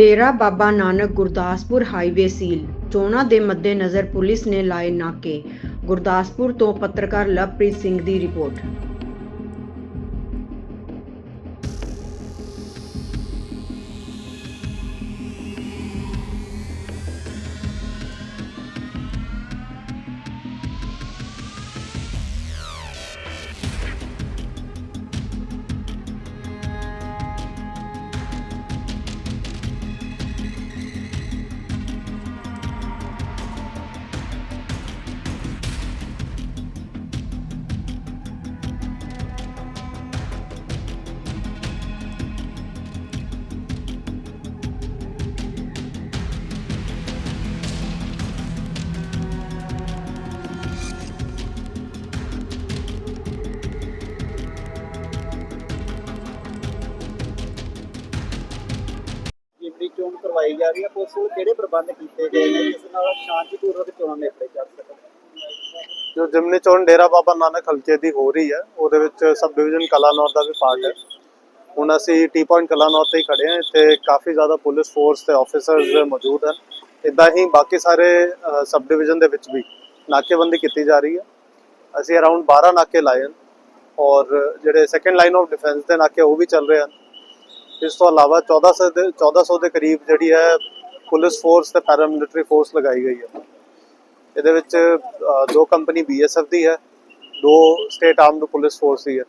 Dera Baba Nanak Gurdaspur highway seal. ਚੋਣਾਂ ਦੇ ਮੱਦੇਨਜ਼ਰ ਪੁਲਿਸ ਨੇ ਲਾਏ ਨਾਕੇ। ਗੁਰਦਾਸਪੁਰ ਤੋਂ ਪੱਤਰਕਾਰ ਲਵਪ੍ਰੀਤ ਸਿੰਘ ਦੀ ਰਿਪੋਰਟ। ਚੋਣ ਕਰਵਾਈ ਜਾ ਰਹੀ ਹੈ, ਪੁਲਿਸ ਵੱਲੋਂ ਕਿਹੜੇ ਪ੍ਰਬੰਧ ਕੀਤੇ ਗਏ ਨੇ, ਜਿਸ ਨਾਲ ਸ਼ਾਂਤੀਪੂਰਵਕ ਚੋਣਾਂ ਨਿਪਟੇ ਜਾ ਸਕਣ? ਜੋ ਜਿਮਨੀ ਚੋਣ ਡੇਰਾ ਬਾਬਾ ਨਾਨਕ ਹਲਕੇ ਦੀ ਹੋ ਰਹੀ ਹੈ, ਉਹਦੇ ਵਿੱਚ ਸਬ ਡਿਵੀਜ਼ਨ ਕਲਾਨੌਰ ਦਾ ਵੀ ਪਾਰਟ ਹੈ। ਹੁਣ ਅਸੀਂ ਟੀ ਪੁਆਇੰਟ ਕਲਾਨੌਰ ਤੇ ਹੀ ਖੜੇ ਹਾਂ, ਇੱਥੇ ਕਾਫੀ ਜ਼ਿਆਦਾ ਪੁਲਿਸ ਫੋਰਸ ਤੇ ਆਫੀਸਰਸ ਮੌਜੂਦ ਹਨ। ਇਦਾਂ ਹੀ ਬਾਕੀ ਸਾਰੇ ਸਬ ਡਿਵੀਜ਼ਨ ਦੇ ਵਿੱਚ ਵੀ ਨਾਕੇਬੰਦੀ ਕੀਤੀ ਜਾ ਰਹੀ ਹੈ। ਅਸੀਂ ਅਰਾਊਂਡ 12 ਨਾਕੇ ਲਾਏ ਹਨ ਔਰ ਜਿਹੜੇ ਸੈਕੰਡ ਲਾਈਨ ਆਫ ਡਿਫੈਂਸ ਦੇ ਨਾਕੇ ਉਹ ਵੀ ਚੱਲ ਰਹੇ ਹਨ। ਇਸ ਤੋਂ ਇਲਾਵਾ 1400 ਦੇ 1400 ਦੇ ਕਰੀਬ ਜਿਹੜੀ ਹੈ ਪੁਲਿਸ ਫੋਰਸ ਤੇ ਪੈਰਾਮਿਲਟਰੀ ਫੋਰਸ ਲਗਾਈ ਗਈ ਹੈ। ਇਹਦੇ ਵਿੱਚ ਦੋ ਕੰਪਨੀ ਬੀਐਸਐਫ ਦੀ ਹੈ ਦੋ ਸਟੇਟ ਆਰਮਡ ਪੁਲਿਸ ਫੋਰਸ ਦੀ ਹੈ।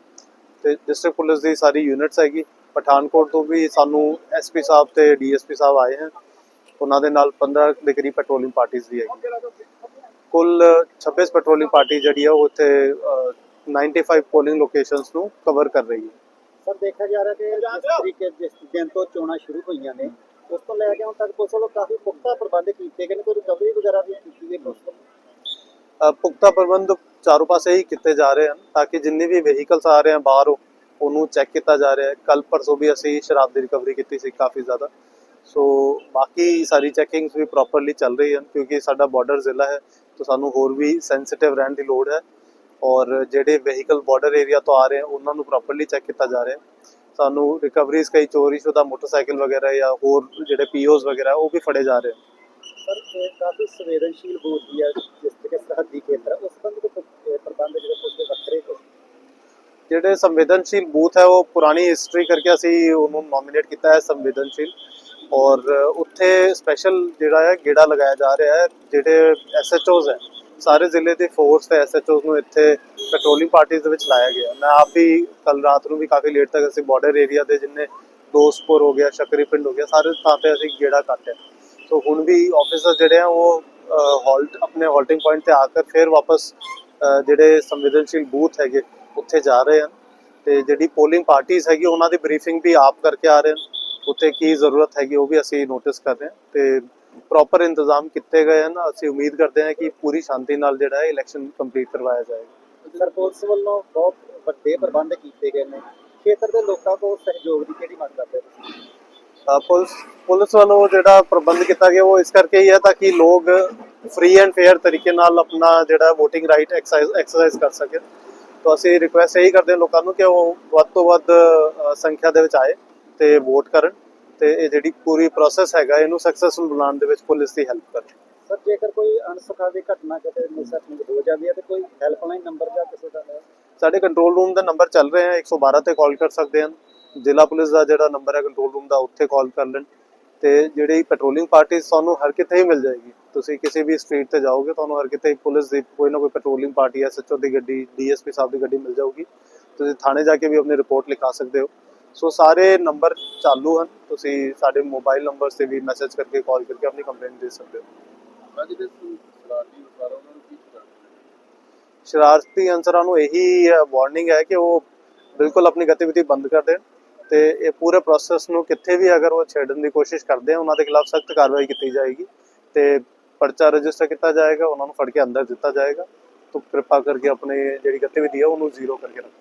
ਤੇ ਡਿਸਟ੍ਰਿਕਟ ਪੁਲਿਸ ਦੀ ਸਾਰੀ ਯੂਨਿਟਸ ਹੈਗੀ। ਪਠਾਨਕੋਟ ਤੋਂ ਵੀ ਸਾਨੂੰ ਐਸਪੀ ਸਾਹਿਬ ਤੇ ਡੀਐਸਪੀ ਸਾਹਿਬ ਆਏ ਹਨ ਉਹਨਾਂ ਦੇ ਨਾਲ 15 ਦੇ ਕਰੀਬ ਪੈਟਰੋਲਿੰਗ ਪਾਰਟੀਆਂ ਵੀ ਹੈਗੀ। ਕੁੱਲ 26 ਪੈਟਰੋਲਿੰਗ ਪਾਰਟੀ ਜਿਹੜੀ ਹੈ ਉਹ ਇੱਥੇ ਅ, 95 ਪੋਲਿੰਗ ਲੋਕੇਸ਼ਨਸ ਨੂੰ ਕਵਰ ਕਰ ਰਹੀ ਹੈ। ਸਰ ਦੇਖਿਆ ਜਾ ਰਿਹਾ ਕਿ ਜਿਸ ਤਰੀਕੇ ਜਿਸ ਦਿਨ ਤੋਂ ਚੋਣਾਂ ਸ਼ੁਰੂ ਹੋਈਆਂ ਨੇ ਉਸ ਤੋਂ ਲੈ ਕੇ ਹੁਣ ਤੱਕ ਪੁਲਿਸ ਵੱਲੋਂ ਕਾਫੀ ਪੁਖਤਾ ਪ੍ਰਬੰਧ ਕੀਤੇ ਗਏ ਨੇ। ਕੋਈ ਰਿਕਵਰੀ ਵਗੈਰਾ ਵੀ ਕੀਤੀ ਗਈ ਪੁਲਿਸ ਵੱਲੋਂ ਪੁਖਤਾ ਪ੍ਰਬੰਧ ਚਾਰੋਂ ਪਾਸੇ ਹੀ ਕੀਤੇ ਜਾ ਰਹੇ ਹਨ ਤਾਂ ਕਿ ਜਿੰਨੇ ਵੀ ਵਹੀਕਲਸ ਆ ਰਹੇ ਹਨ ਬਾਹਰੋਂ ਉਹਨੂੰ ਚੈੱਕ ਕੀਤਾ ਜਾ ਰਿਹਾ ਹੈ। ਕੱਲ ਪਰਸੋਂ ਵੀ ਅਸੀਂ ਸ਼ਰਾਬ ਦੀ ਰਿਕਵਰੀ ਕੀਤੀ ਸੀ ਕਾਫੀ ਜ਼ਿਆਦਾ। ਸੋ ਬਾਕੀ ਸਾਰੀ ਚੈਕਿੰਗਸ ਵੀ ਪ੍ਰੋਪਰਲੀ ਚੱਲ ਰਹੀ ਹਨ ਕਿਉਂਕਿ ਸਾਡਾ ਬਾਰਡਰ ਜ਼ਿਲ੍ਹਾ ਹੈ ਤਾਂ ਸਾਨੂੰ ਹੋਰ ਵੀ ਸੈਂਸਿਟਿਵ ਰਹਿਣ ਦੀ ਲੋੜ ਹੈ। ਔਰ ਜਿਹੜੇ ਵਹੀਕਲ ਬਾਰਡਰ ਏਰੀਆ ਤੋਂ ਆ ਰਹੇ ਹਨ ਉਹਨਾਂ ਨੂੰ ਪ੍ਰੋਪਰਲੀ ਚੈੱਕ ਕੀਤਾ ਜਾ ਰਿਹਾ ਹੈ। ਸਾਨੂੰ ਰਿਕਵਰੀਜ਼ ਕਈ ਚੋਰੀ ਸ਼ੁਦਾ ਮੋਟਰਸਾਈਕਲ ਵਗੈਰਾ ਜਾਂ ਹੋਰ ਜਿਹੜੇ ਪੀਓਜ਼ ਵਗੈਰਾ ਉਹ ਵੀ ਫੜੇ ਜਾ ਰਹੇ ਹਨ ਸਰ ਇਹ ਕਾਫੀ ਸੰਵੇਦਨਸ਼ੀਲ ਬੂਥ ਦੀ ਹੈ ਜਿਸ ਤਰੀਕੇ ਸਰਹੱਦੀ ਖੇਤਰ ਹੈ, ਉਸ ਸੰਬੰਧ ਵਿੱਚ ਕੋਈ ਪ੍ਰਬੰਧ ਜਿਹੜੇ ਪੁਲਿਸ ਦੇ ਵੱਖਰੇ ਕੋਈ ਜਿਹੜੇ ਸੰਵੇਦਨਸ਼ੀਲ ਬੂਥ ਹੈ ਉਹ ਪੁਰਾਣੀ ਹਿਸਟਰੀ ਕਰਕੇ ਅਸੀਂ ਉਹਨੂੰ ਨੋਮੀਨੇਟ ਕੀਤਾ ਹੈ ਸੰਵੇਦਨਸ਼ੀਲ। ਔਰ ਉੱਥੇ ਸਪੈਸ਼ਲ ਜਿਹੜਾ ਹੈ ਗੇੜਾ ਲਗਾਇਆ ਜਾ ਰਿਹਾ ਹੈ ਜਿਹੜੇ ਐਸਐਚਓਜ਼ ਹੈ ਸਾਰੇ ਜ਼ਿਲ੍ਹੇ ਦੇ ਫੋਰਸ ਤੇ ਐਸਐਚਓਜ਼ ਨੂੰ ਇੱਥੇ ਪੈਟਰੋਲਿੰਗ ਪਾਰਟੀਆਂ ਦੇ ਵਿੱਚ ਲਾਇਆ ਗਿਆ। ਮੈਂ ਆਪ ਵੀ ਕੱਲ ਰਾਤ ਨੂੰ ਵੀ ਕਾਫੀ ਲੇਟ ਤੱਕ ਅਸੀਂ ਬਾਰਡਰ ਏਰੀਆ ਦੇ ਜਿੰਨੇ ਦੋਸਤਪੁਰ ਹੋ ਗਿਆ, ਸ਼ਕਰੀ ਪਿੰਡ ਹੋ ਗਿਆ, ਸਾਰੇ ਥਾਂ ਤੇ ਅਸੀਂ ਗੇੜਾ ਕੱਟਿਆ। ਸੋ ਹੁਣ ਵੀ ਆਫੀਸਰ ਜਿਹੜੇ ਆ ਉਹ ਹਾਲਟ ਆਪਣੇ ਹਾਲਟਿੰਗ ਪੁਆਇੰਟ ਤੇ ਆ ਕੇ ਫਿਰ ਵਾਪਸ ਜਿਹੜੇ ਸੰਵੇਦਨਸ਼ੀਲ ਬੂਥ ਹੈਗੇ, ਉੱਥੇ ਜਾ ਰਹੇ ਹਨ। ਤੇ ਜਿਹੜੀ ਪੋਲਿੰਗ ਪਾਰਟੀਆਂ ਹੈਗੀ, ਉਹਨਾਂ ਦੀ ਬਰੀਫਿੰਗ ਵੀ ਆਪ ਕਰਕੇ ਆ ਰਹੇ ਹਨ। ਉੱਥੇ ਕੀ ਜ਼ਰੂਰਤ ਹੈਗੀ ਉਹ ਵੀ ਅਸੀਂ ਨੋਟਿਸ ਕਰ ਰਹੇ ਹਾਂ। ਤੇ ਪ੍ਰੋਪਰ ਇੰਤਜ਼ਾਮ ਕੀਤੇ ਗਏ ਹਨ। ਅਸੀਂ ਉਮੀਦ ਕਰਦੇ ਹਾਂ ਕਿ ਪੂਰੀ ਸ਼ਾਂਤੀ ਨਾਲ ਜਿਹੜਾ ਹੈ ਇਲੈਕਸ਼ਨ ਕੰਪਲੀਟ ਕਰਵਾਇਆ ਜਾਏਗਾ। ਸਰ ਪੁਲਿਸ ਵੱਲੋਂ ਬਹੁਤ ਵੱਡੇ ਪ੍ਰਬੰਧ ਕੀਤੇ ਗਏ ਨੇ। ਖੇਤਰ ਦੇ ਲੋਕਾਂ ਕੋਲ ਸਹਿਯੋਗ ਦੀ ਕਿਹੜੀ ਮੰਗ ਕਰਦੇ ਹੋ ਪੁਲਿਸ ਪੁਲਿਸ ਵੱਲੋਂ ਜਿਹੜਾ ਪ੍ਰਬੰਧ ਕੀਤਾ ਗਿਆ ਉਹ ਇਸ ਕਰਕੇ ਹੀ ਹੈ ਤਾਂ ਕਿ ਲੋਕ ਫ੍ਰੀ ਐਂਡ ਫੇਅਰ ਤਰੀਕੇ ਨਾਲ ਆਪਣਾ ਜਿਹੜਾ VOTING ਰਾਈਟ ਐਕਸਰਸਾਈਜ਼ ਕਰ ਸਕਣ ਤਾਂ ਅਸੀਂ ਰਿਕੁਐਸਟ ਇਹੀ ਕਰਦੇ ਹਾਂ ਲੋਕਾਂ ਨੂੰ ਕਿ ਉਹ ਵੱਧ ਤੋਂ ਵੱਧ ਸੰਖਿਆ ਦੇ ਵਿੱਚ ਆਏ ਤੇ ਵੋਟ ਕਰਨ। ਤੇ ਇਹ ਜਿਹੜੀ ਪੂਰੀ ਪ੍ਰੋਸੈਸ ਹੈਗਾ ਇਹਨੂੰ ਸਕਸੈਸਫੁਲ ਬਣਾਉਣ ਦੇ ਵਿੱਚ ਪੁਲਿਸ ਦੀ ਹੈਲਪ ਕਰਨ। ਸਰ ਜੇਕਰ ਕੋਈ ਅਣਸੁਖਾਵੀ ਘਟਨਾ ਕਿਤੇ ਮਿਸਹੈਪਨਿੰਗ ਹੋ ਜਾਂਦੀ ਹੈ ਤੇ ਕੋਈ ਹੈਲਪਲਾਈਨ ਨੰਬਰ ਜਾਂ ਕਿਸੇ ਦਾ ਹੈ ਸਾਡੇ ਕੰਟਰੋਲ ਰੂਮ ਦਾ ਨੰਬਰ ਚੱਲ ਰਹੇ ਹੈ 112 ਤੇ ਕਾਲ ਕਰ ਸਕਦੇ ਹਨ। ਜ਼ਿਲ੍ਹਾ ਪੁਲਿਸ ਦਾ ਜਿਹੜਾ ਨੰਬਰ ਹੈ ਕੰਟਰੋਲ ਰੂਮ ਦਾ ਉੱਥੇ ਕਾਲ ਕਰ ਲੈਣ। ਤੇ ਜਿਹੜੀ ਪੈਟਰੋਲਿੰਗ ਪਾਰਟੀ ਤੁਹਾਨੂੰ ਹਰ ਕਿਤੇ ਹੀ ਮਿਲ ਜਾਏਗੀ। ਤੁਸੀਂ ਕਿਸੇ ਵੀ ਸਟਰੀਟ ਤੇ ਜਾਓਗੇ ਤੁਹਾਨੂੰ ਹਰ ਕਿਤੇ ਪੁਲਿਸ ਦੀ ਕੋਈ ਨਾ ਕੋਈ ਪੈਟਰੋਲਿੰਗ ਪਾਰਟੀ ਐਸਐਚਓ ਦੀ ਗੱਡੀ ਡੀਐਸਪੀ ਸਾਹਿਬ ਦੀ ਗੱਡੀ ਮਿਲ ਜਾਊਗੀ। ਤੁਸੀਂ ਥਾਣੇ ਜਾ ਕੇ ਵੀ ਆਪਣੀ ਰਿਪੋਰਟ ਲਿਖਾ ਸਕਦੇ ਹੋ। ਸੋ ਸਾਰੇ ਨੰਬਰ ਚਾਲੂ ਹਨ। ਤੁਸੀਂ ਸਾਡੇ ਮੋਬਾਈਲ ਨੰਬਰ ਤੇ ਵੀ ਮੈਸੇਜ ਕਰਕੇ ਕਾਲ ਕਰਕੇ ਆਪਣੀ ਕੰਪਲੇਂਟ ਦੇ ਸਕਦੇ ਹੋ। ਸ਼ਰਾਰਤੀ ਅਨਸਰਾਂ ਨੂੰ ਇਹੀ ਵਾਰਨਿੰਗ ਹੈ ਕਿ ਉਹ ਬਿਲਕੁਲ ਆਪਣੀ ਗਤੀਵਿਧੀ ਬੰਦ ਕਰ ਦੇਣ ਤੇ ਇਹ ਪੂਰੇ ਪ੍ਰੋਸੈਸ ਨੂੰ ਕਿੱਥੇ ਵੀ ਅਗਰ ਉਹ ਛੇੜਨ ਦੀ ਕੋਸ਼ਿਸ਼ ਕਰਦੇ ਆ ਉਹਨਾਂ ਦੇ ਖਿਲਾਫ ਸਖਤ ਕਾਰਵਾਈ ਕੀਤੀ ਜਾਏਗੀ ਤੇ ਪਰਚਾ ਰਜਿਸਟਰ ਕੀਤਾ ਜਾਏਗਾ ਉਹਨਾਂ ਨੂੰ ਫੜ ਕੇ ਅੰਦਰ ਦਿੱਤਾ ਜਾਏਗਾ। ਤੋ ਕਿਰਪਾ ਕਰਕੇ ਆਪਣੇ ਜਿਹੜੀ ਗਤੀਵਿਧੀ ਆ ਉਹਨੂੰ ਜ਼ੀਰੋ ਕਰਕੇ ਰੱਖੋ।